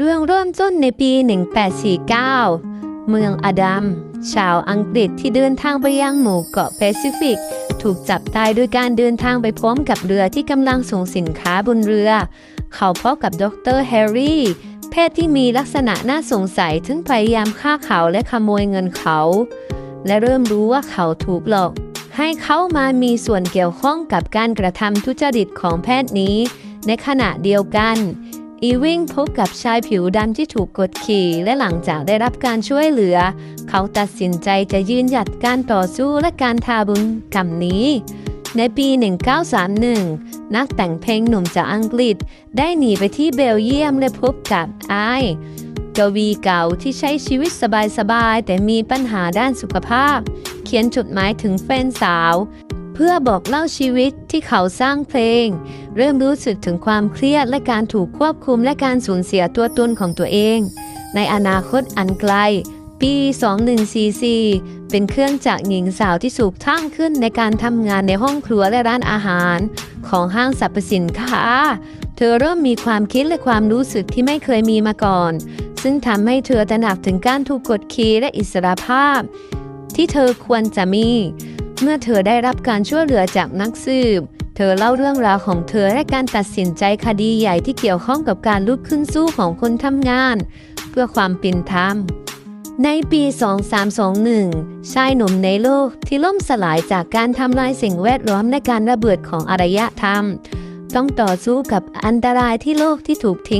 เรื่องเริ่มต้นในปี 1849 เมืองอดัม ชาวอังกฤษที่เดินทางไปยังหมู่เกาะแปซิฟิก ถูกจับตายโดยการเดินทางไปพร้อมกับเรือที่กำลังส่งสินค้าบนเรือ เขาพบกับดรแฮร์รี่ แพทย์ที่มีลักษณะน่าสงสัยถึงพยายามฆ่าเขาและขโมยเงินเขา และเริ่มรู้ว่าเขาถูกหลอก ให้เขามามีส่วนเกี่ยวข้องกับการกระทำทุจริตของแพทย์นี้ ในขณะเดียวกัน อีวิงพบกับชายผิวดำที่ถูกกดขี่และหลังจากได้รับการช่วยเหลือ เขาตัดสินใจจะยืนหยัดการต่อสู้และการทาบุญกรรมนี้ ในปี 1931 นักแต่งเพลงหนุ่มจากอังกฤษ ได้หนีไปที่เบลเยียมและพบกับไอายกวีเก่าที่ใช้ชีวิตสบายๆแต่มีปัญหาด้านสุขภาพ เขียนจดหมายถึงแฟนสาว เพื่อบอกเล่าชีวิตที่เขาสร้างเพลง เริ่มรู้สึกถึงความเครียดและการถูกควบคุมและการสูญเสียตัวตนของตัวเอง ในอนาคตอันไกล ปี 2144 เป็นเครื่องจักรหญิงสาวที่สูกทั้งขึ้นในการทำงานในห้องครัวและร้านอาหาร ของห้างสรรพสินค้า เธอเริ่มมีความคิดและความรู้สึกที่ไม่เคยมีมาก่อน ซึ่งทำให้เธอตระหนักถึงการถูกกดขี่และอิสรภาพ ที่เธอควรจะมี เมื่อเธอได้รับการช่วยเหลือจากนักสืบ เธอเล่าเรื่องราวของเธอและการตัดสินใจคดีใหญ่ที่เกี่ยวข้องกับการลุกขึ้นสู้ของคนทำงาน เพื่อความเป็นธรรม ในปี 2321 ชายหนุ่มในโลกที่ล่มสลายจากการทำลายสิ่งแวดล้อมและการระเบิดของอารยธรรม ต้องต่อสู้กับอันตรายที่โลกที่ถูกทิ้ง